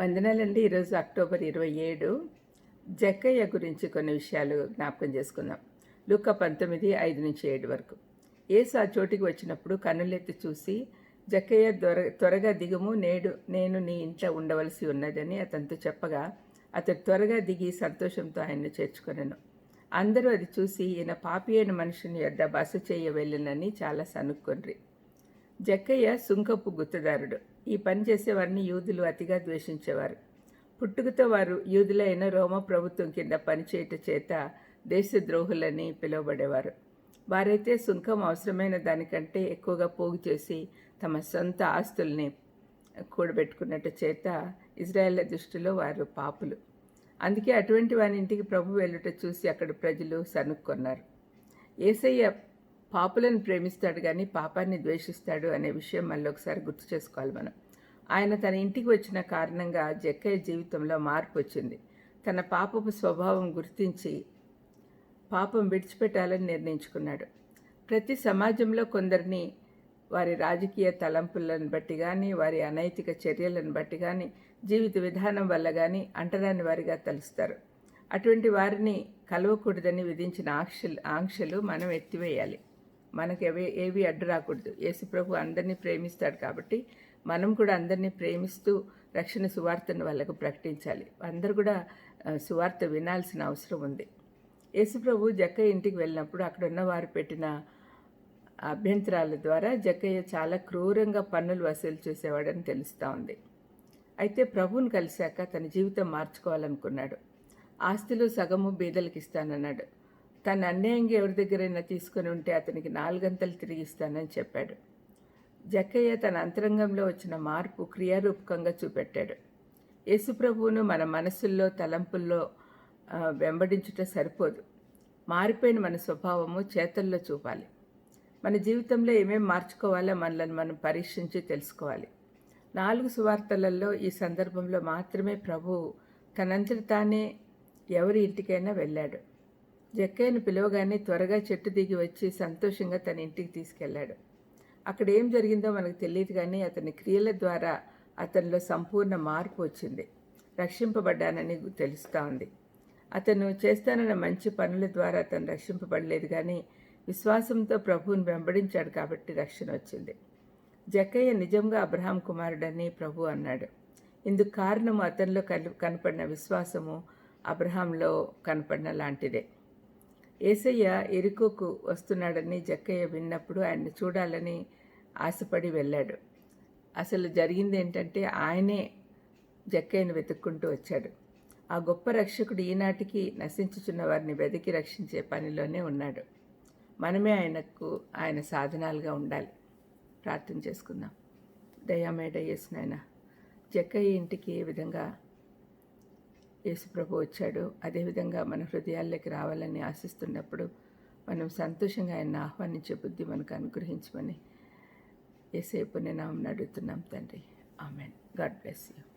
వందనాలండి. ఈరోజు అక్టోబర్ ఇరవై ఏడు. జక్కయ్య గురించి కొన్ని విషయాలు జ్ఞాపకం చేసుకుందాం. లుక్క పంతొమ్మిది ఐదు నుంచి ఏడు వరకు. ఏసు ఆ చోటికి వచ్చినప్పుడు కన్నులెత్తి చూసి జక్కయ్య త్వర త్వరగా దిగుము నేడు నేను నీ ఇంట్లో ఉండవలసి ఉన్నదని అతనితో చెప్పగా అతడు త్వరగా దిగి సంతోషంతో ఆయన్ను చేర్చుకొనను. అందరూ అది చూసి ఈయన పాపి అయిన మనుషుని యొద్ద బస చేయ వెళ్ళనని చాలా సనుక్కొండ్రి. జక్కయ్య సుంకపు గుత్తదారుడు. ఈ పని చేసేవారిని యూదులు అతిగా ద్వేషించేవారు. పుట్టుకతో వారు యూదులైన రోమ ప్రభుత్వం కింద పనిచేయట చేత దేశద్రోహులని పిలువబడేవారు. వారైతే సుంకం అవసరమైన దానికంటే ఎక్కువగా పోగు చేసి తమ సొంత ఆస్తుల్ని కూడబెట్టుకున్నట్టు చేత ఇజ్రాయేళ్ళ దృష్టిలో వారు పాపులు. అందుకే అటువంటి వారి ఇంటికి ప్రభు వెళ్ళుట చూసి అక్కడ ప్రజలు సనుక్కున్నారు ఏసయ్య పాపులను ప్రేమిస్తాడు కానీ పాపాన్ని ద్వేషిస్తాడు అనే విషయం మళ్ళీ ఒకసారి గుర్తు చేసుకోవాలి మనం. ఆయన తన ఇంటికి వచ్చిన కారణంగా జక్కయ్య జీవితంలో మార్పు వచ్చింది. తన పాపపు స్వభావం గుర్తించి పాపం విడిచిపెట్టాలని నిర్ణయించుకున్నాడు. ప్రతి సమాజంలో కొందరిని వారి రాజకీయ తలంపులను బట్టి కానీ వారి అనైతిక చర్యలను బట్టి కానీ జీవిత విధానం వల్ల కానీ అంటరాని వారిగా తలుస్తారు. అటువంటి వారిని కలవకూడదని విధించిన ఆంక్షలు ఆంక్షలు మనం ఎత్తివేయాలి. మనకు ఏవి ఏవి అడ్డు రాకూడదు యేసుప్రభు అందరినీ ప్రేమిస్తాడు కాబట్టి మనం కూడా అందరినీ ప్రేమిస్తూ రక్షణ సువార్తను వాళ్ళకు ప్రకటించాలి. అందరూ కూడా సువార్త వినాల్సిన అవసరం ఉంది. యేసుప్రభు జక్కయ్య ఇంటికి వెళ్ళినప్పుడు అక్కడ ఉన్నవారు పెట్టిన అభ్యంతరాల ద్వారా జక్కయ్య చాలా క్రూరంగా పన్నులు వసూలు చేసేవాడని తెలుస్తూ ఉంది. అయితే ప్రభువుని కలిశాక తన జీవితం మార్చుకోవాలనుకున్నాడు. ఆస్తులు సగము బీదలకు ఇస్తానన్నాడు. తన అన్యాయంగా ఎవరి దగ్గరైనా తీసుకుని ఉంటే అతనికి నాలుగంతలు తిరిగి ఇస్తానని చెప్పాడు. జక్కయ్య తన అంతరంగంలో వచ్చిన మార్పు క్రియారూపకంగా చూపెట్టాడు. యేసుప్రభువును మన మనసుల్లో తలంపుల్లో వెంబడించుట సరిపోదు. మారిపోయిన మన స్వభావము చేతల్లో చూపాలి. మన జీవితంలో ఏమేమి మార్చుకోవాలో మనల్ని మనం పరీక్షించి తెలుసుకోవాలి. నాలుగు సువార్తలలో ఈ సందర్భంలో మాత్రమే ప్రభువు తనంతట తానే ఎవరి ఇంటికైనా వెళ్ళాడు. జక్కయ్యను పిలవగానే త్వరగా చెట్టు దిగి వచ్చి సంతోషంగా తన ఇంటికి తీసుకెళ్ళాడు అక్కడ ఏం జరిగిందో మనకు తెలియదు కానీ అతని క్రియల ద్వారా అతనిలో సంపూర్ణ మార్పు వచ్చింది. రక్షింపబడ్డానని తెలుస్తూ ఉంది. అతను చేస్తానన్న మంచి పనుల ద్వారా అతను రక్షింపబడలేదు కానీ విశ్వాసంతో ప్రభువుని వెంబడించాడు కాబట్టి రక్షణ వచ్చింది. జక్కయ్య నిజంగా అబ్రహాం కుమారుడని ప్రభు అన్నాడు. ఇందుకు కారణము అతనిలో కనపడిన విశ్వాసము అబ్రహాంలో కనపడిన లాంటిదే. ఏసయ్య ఎరుకోకు వస్తున్నాడని జక్కయ్య విన్నప్పుడు ఆయన్ని చూడాలని ఆశపడి వెళ్ళాడు. అసలు జరిగింది ఏంటంటే ఆయనే జక్కయ్యను వెతుక్కుంటూ వచ్చాడు. ఆ గొప్ప రక్షకుడు ఈనాటికి నశించుచున్న వారిని వెతికి రక్షించే పనిలోనే ఉన్నాడు. మనమే ఆయనకు ఆయన సాధనాలుగా ఉండాలి. ప్రార్థన చేసుకుందాం. దయామేడ యేసునైనా జక్కయ్య ఇంటికి ఏ విధంగా యేసుప్రభు వచ్చాడు. అదేవిధంగా మన హృదయాల్లోకి రావాలని ఆశిస్తున్నప్పుడు మనం సంతోషంగా ఆయన ఆహ్వానించే బుద్ధి మనకు అనుగ్రహించమని ఏసేపు నేను అడుగుతున్నాం తండ్రి. ఆమెన్. God bless you.